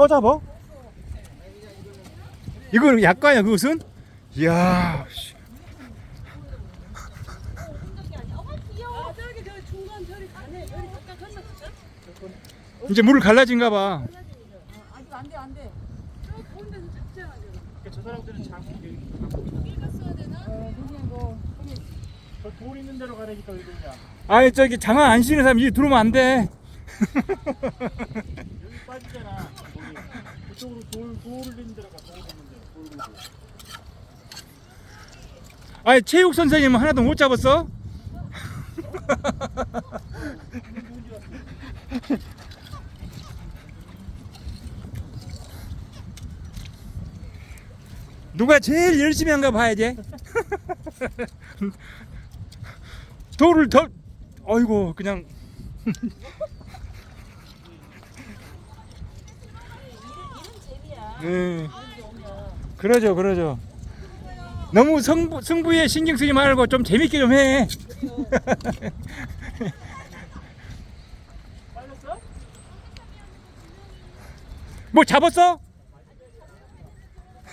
또 잡어? 이거는 약과야 그것은? 이야 씨. 이제 물을 갈라진가 봐 아직 안돼 안돼. 저 가운데서 잡잖아 저거. 저 사람들은 장고 읽었어야 되나? 어 그냥 뭐 저돌 있는 데로 가라니까 왜 그러냐. 아니 저기 장화 안 신는 사람 여기 들어오면 안돼 여기. 그쪽으로 돌 돌을 있는 데로 가. 돌 있는 데. 돌 아니 체육 선생님은 하나도 못 잡았어? 누가 제일 열심히 한가 봐야지. 돌을 더, 어이구 그냥 네. 그러죠, 그러죠. 너무 성부, 승부에 신경 쓰지 말고 좀 재밌게 좀 해. 뭐 잡았어?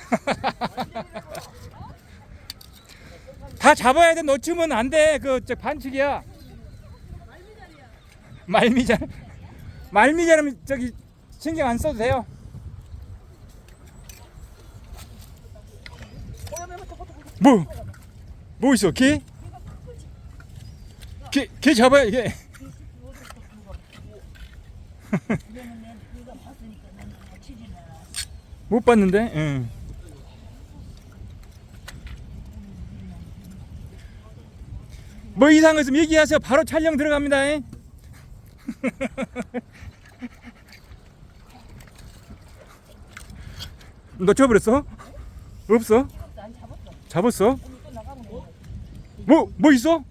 다 잡아야 돼. 놓치면 안 돼. 그저 반칙이야. 말미잘. 말미잘은 저기 신경 안 써도 돼요. 뭐? 뭐 있어? 개? 개, 개 잡아야 이게. 못 봤는데. 응. 뭐 이상한 거 있으면 얘기하세요. 바로 촬영 들어갑니다. 잉? 놓쳐버렸어? 없어? 잡았어? 뭐, 뭐 있어?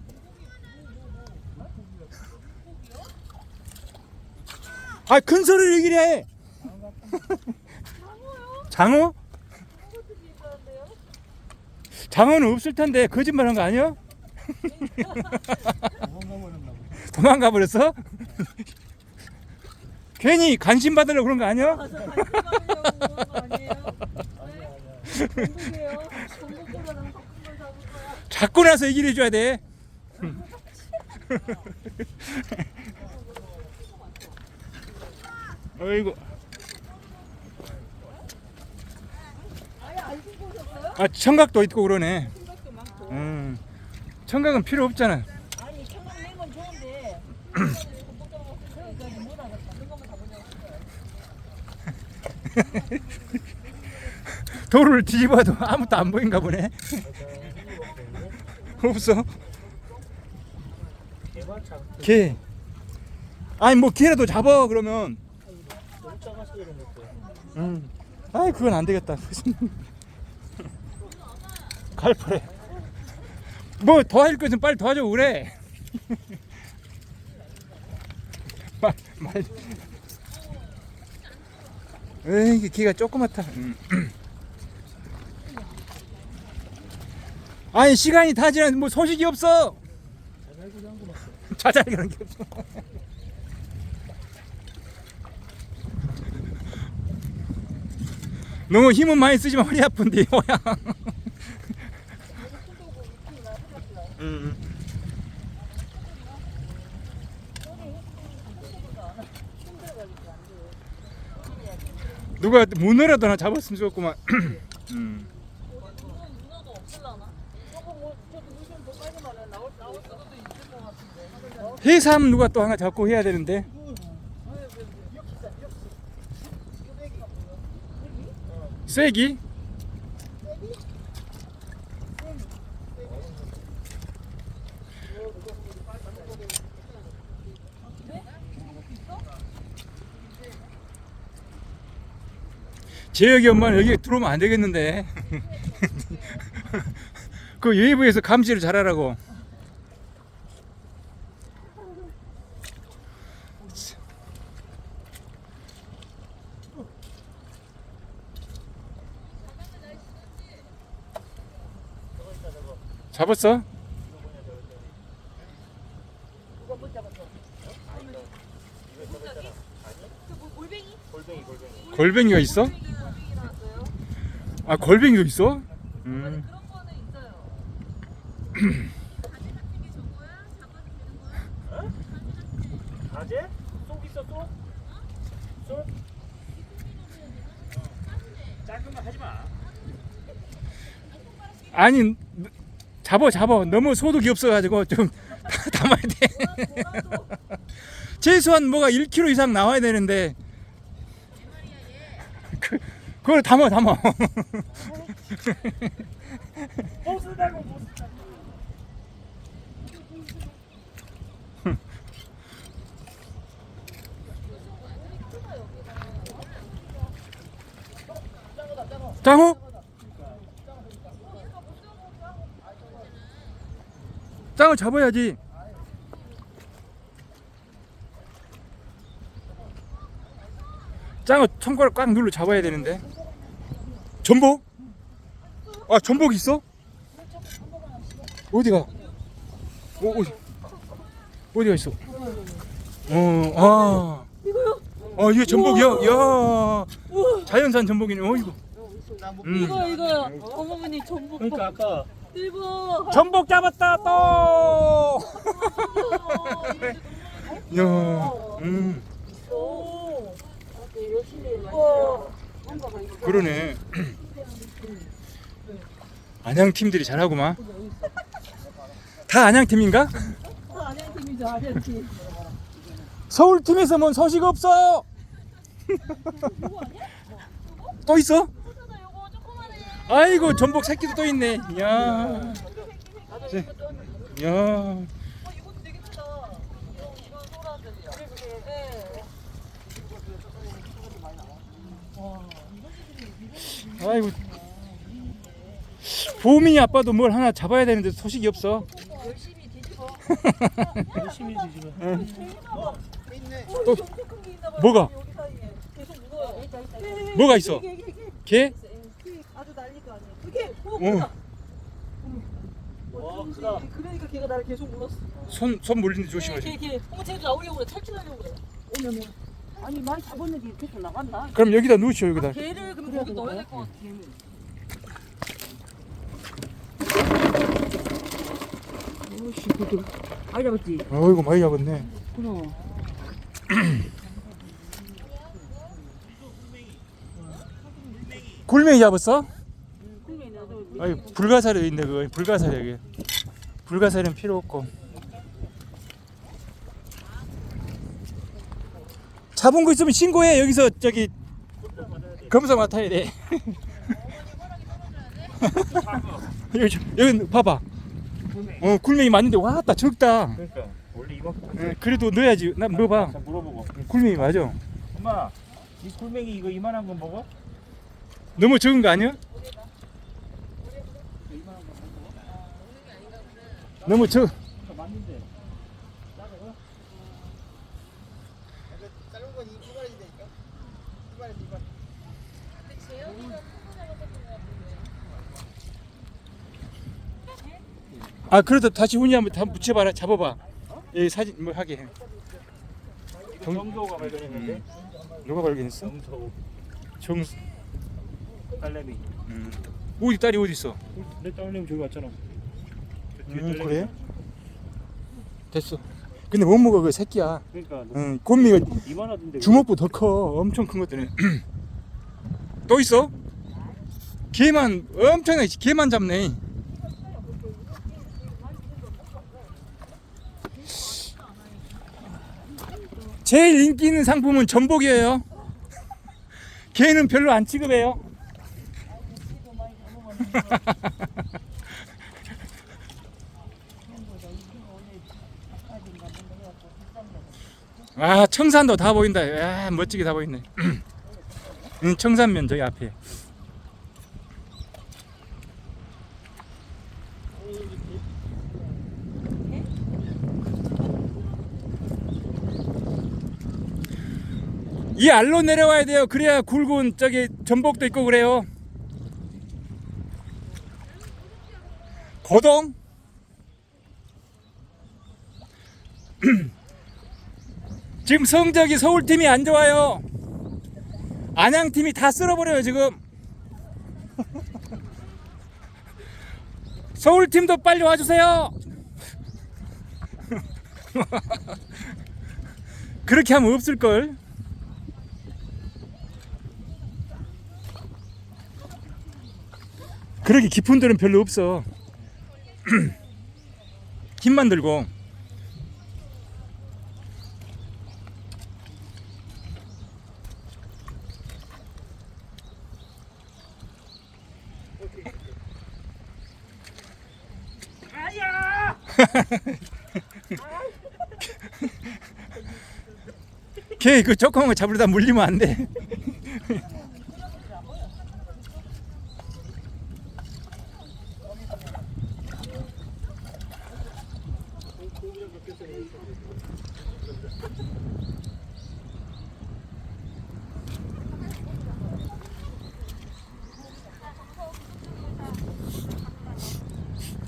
아, 큰 소리를 얘기를 해. 장어? 장어는 없을 텐데 거짓말 한 거 아니야? 도망가 버렸어? 괜히 관심 받으려고 그런 거 아니야? 공부해요. 공부보다는 더큰걸 잡을 거야. 잡고 나서 얘기를 해줘야 돼. 어이구. 아 청각도 있고 그러네. 음. 청각은 필요 없잖아. 돌을 뒤집어도 아무것도 안 보인가 보네. 없어. 개. 아니 뭐 개라도 잡아 그러면. 음. 아이 그건 안 되겠다. 갈파래. 뭐 도와줄 것은 빨리 도와줘 그래. 말 말. 에이 개가 조그맣다. 음. 아니 시간이 다 지났는데 뭐 소식이 없어. 자잘이라는 게 없어. 너무 힘은 많이 쓰지만 허리 아픈데 뭐야. 음. 누가 문어라도 하나 잡았으면 좋겠구만. 음. 문어도 없을라나? 뭐. 해삼 누가 또 하나 잡고 해야 되는데. 쐐기? 재혁이 엄마는 여기 들어오면 안 되겠는데. 그 외부에서 감시를 잘하라고. 잡았어? 골뱅이? 골뱅이가 있어? 아 골뱅이도 있어? 음. 가재? 쏙 있어 쏙? 쏙? 작은 거 하지 마. 아니 잡어 잡어 너무 소득이 없어가지고 좀 담아야 돼 최소한 뭐가 1kg 이상 나와야 되는데 그, 그걸 담아 담아 못 쓴다고 못쓴 장어? 장어 잡아야지 장어 손가락 꽉 눌러 잡아야 되는데 전복? 아 전복 있어? 어디가? 어, 어디? 어디가 있어? 어, 아. 이거요? 어, 이게 전복이야? 야, 자연산 전복이네. 어, 이거. 음. 이거 이거요. 어머니 전복 그러니까 아까 대박. 전복 잡았다 또. 야, 음, 오. 와. 그러네. 안양 팀들이 잘하구만. 다 안양 팀인가? 안양 팀이죠 안양 팀. 서울 팀에서 뭔 소식 없어. 또 있어? 아이고 전복 새끼도 또 있네. 야, 네. 야. 어. 아이고. 보민이 아빠도 뭘 하나 잡아야 되는데 소식이 없어. 열심히 뒤집어. 열심히 뒤집어. 봐요. 뭐가? 뭐가 있어? 개? 이게 어, 어. 크다. 와, 어, 크다. 그러니까 걔가 나를 계속 물었어. 손, 손 물리는데 조심하세요. 걔, 걔, 걔. 어머, 쟤도 나오려고 그래. 탈출하려고 그래. 오면 아니 많이 잡았는데 계속 나간다. 그럼 여기다 놓으시오 여기다. 걔를 그럼 거기 넣어야 될 것 같아. 오씨 그도 많이 잡았지. 어이구 많이 잡았네. 그럼 굴맹이 잡았어? 아이 불가사리 있네 그거 불가사리 여기. 불가사리는 필요 없고. 잡은 거 있으면 신고해 여기서 저기 검사 맡아야 돼. 여기 여기 봐봐. 어 굴맹이 맞는데 왔다 적다. 그러니까 원래 이만큼. 예, 그래도 넣어야지. 나 넣어봐. 자, 물어보고. 굴맹이 맞아. 엄마, 이 굴맹이 이거 이만한 거 먹어? 너무 적은 거 아니야? 너무 맞는데. 아 그래도 다시 훈이 한번 다 붙여봐라 잡아봐 여기 사진 뭐 하게 해 정도가 발견했는데. 누가 발견했어? 정도. 정수 딸내미. 음. 어디 딸이 어디 있어? 내 딸내미 저기 왔잖아. 저 뒤에 음, 그래? 됐어. 근데 못 먹어 그 새끼야. 그러니까 너 응, 곰미가 이만하던데. 주먹보다 더 커. 엄청 큰 것들은. 또 있어? 개만 엄청나게 개만 잡네. 제일 인기 있는 상품은 전복이에요. 개는 별로 안 취급해요 아 청산도 다 보인다. 야 멋지게 다 보이네. 응, 청산면 저기 앞에. 이 알로 내려와야 돼요. 그래야 굵은 저기 전복도 있고 그래요. 고동 지금 성적이 서울팀이 안 좋아요 안양 팀이 다 쓸어버려요 지금. 서울 팀도 빨리 와주세요. 그렇게 하면 없을 걸. 그렇게 깊은 데는 별로 없어. 힘만 들고. 걔 그 조그만 거 잡으려다 물리면 안 돼.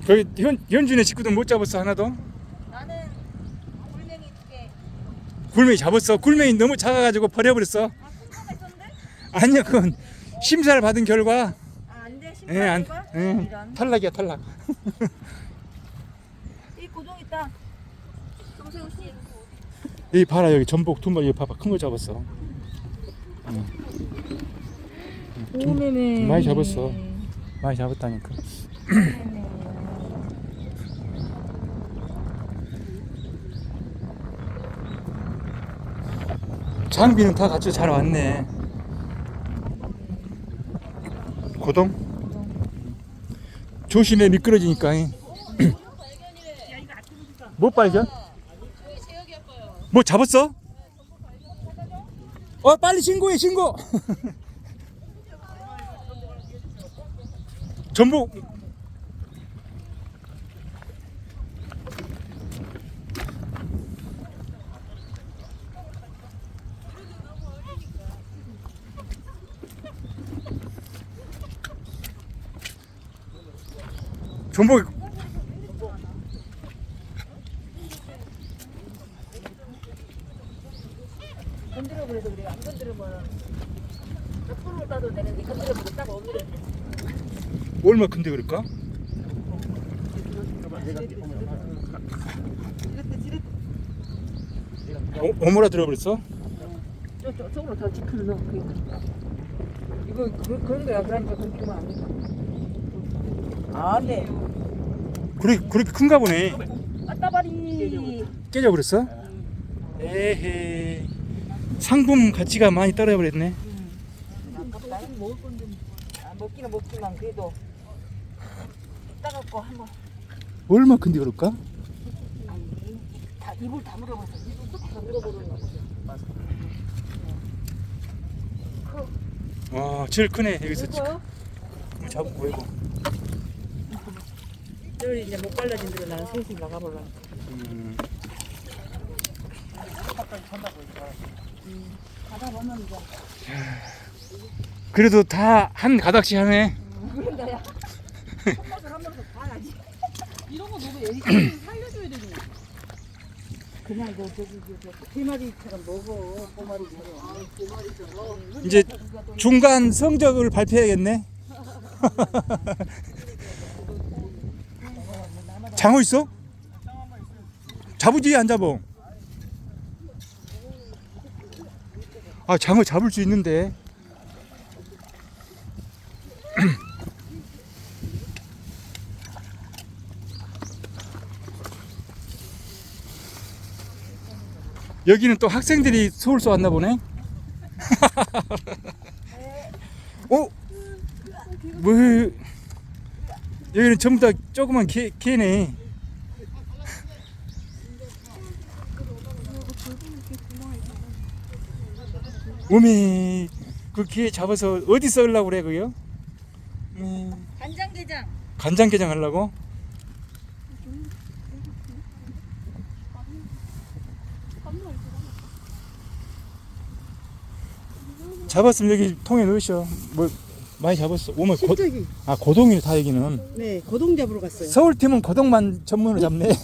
거기 현 현준의 식구들 못 잡았어 하나도. 나는 굴냉이 두 개. 굴맹이 잡았어. 굴맹이 너무 작아가지고 버려버렸어. 아? 아니야 그건 심사를 받은 결과 아, 안 돼. 예, 신발 안, 봐? 예, 이런. 탈락이야 탈락. 이 고동 있다. 정세우 씨. 이 봐라 여기 전복 두 마리 봐봐 큰 거 잡았어. 오메메. 많이 잡았어. 많이 잡았다니까. 장비는 다 같이 잘 왔네. 고동? 조심해 미끄러지니까. 못 발견? 뭐 잡았어? 어 빨리 신고해 신고. 전복 전복 건드려 그래도 그래. 안 건드리면 옆으로 따도 되는데 건드려보면 딱 없는데. 얼마 큰데 그럴까? 어, 어머라 들어버렸어? 저, 저쪽으로 더 넣어. 그러니까. 이거 그, 그런 거야. 그러니까 건드리면 안 돼. 아, 네. 그래 그렇게 큰가 보네. 아따바리. 깨져버렸어? 에헤 상품 가치가 많이 떨어져버렸네. 아깝다. 먹을 건데. 아, 먹기는 먹지만 그래도 따갖고 한번 얼마 큰데 그럴까? 아니 다 입을 다물어봐서 입을 뚝 다물어보는 거와 제일 크네 여기서 지금 이거 잡은 거이고. 저리 이제 못 발라진 대로 나는 셋이 나가볼라 음, 가다 보면 이제 그래도 다 한 가닥씩 하네. 그런다야 손맛을 한 번더 봐야지 이런 거 너무 애기 살려줘야 되는 거. 그냥 저 저기 대마리처럼 먹어 보마리처럼 이제 중간 성적을 발표해야겠네. 장어 있어? 잡으지 안 잡어? 아 장어 잡을 수 있는데. 여기는 또 학생들이 서울서 왔나 보네. 어? 뭐 여기는 전부 다 조그만 개, 개네. 오메 그개 잡아서 어디 썰려고 그래 그요? 음, 간장게장. 간장게장 하려고? 잡았으면 여기 통에 넣으셔. 뭐 많이 잡았어. 고, 실적이 아 고동이네 다 여기는. 네 고동 잡으러 갔어요. 서울 팀은 고동만 전문으로 잡네.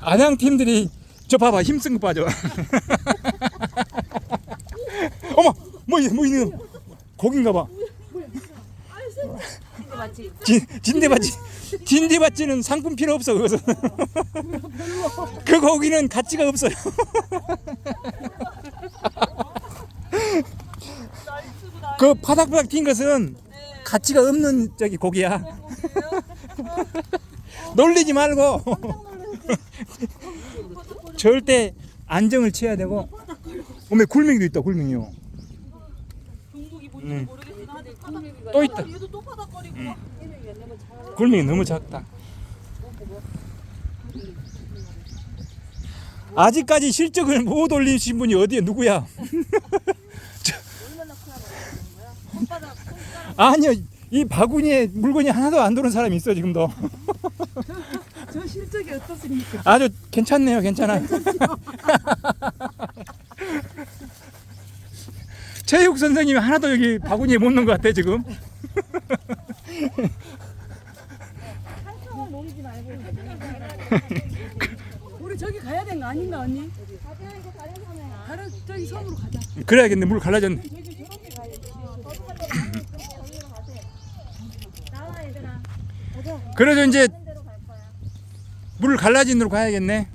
안양 팀들이 저 봐봐 힘쓴 거 빠져. 어머 뭐, 있- 뭐 있는 고긴가 봐. 진, 진대밭지 진대밭지는 상품 필요 없어 그것은 그 고기는 가치가 없어요 그 바닥바닥 튄 것은 가치가 없는 저기 고기야 놀리지 말고 절대 안정을 취해야 되고 어메 굴맹이도 있다 굴맹이요 뭔지 음. 또 있다 얘도 막 굴맹이 너무 작다. 아직까지 실적을 못 올리신 분이 어디에 누구야? 저- 아니요, 이 바구니에 물건이 하나도 안 들어온 사람이 있어 지금도. 저 실적이 어떻습니까? 아주 괜찮네요, 괜찮아요. 체육 선생님이 하나도 여기 바구니에 못 넣은 것 같아 지금. 우리 저기 가야 되는 거 아닌가 언니? 다른 저기 섬으로 가자. 그래야겠네, 물 갈라졌네. 그래서 이제 물 갈라진 데로 가야겠네.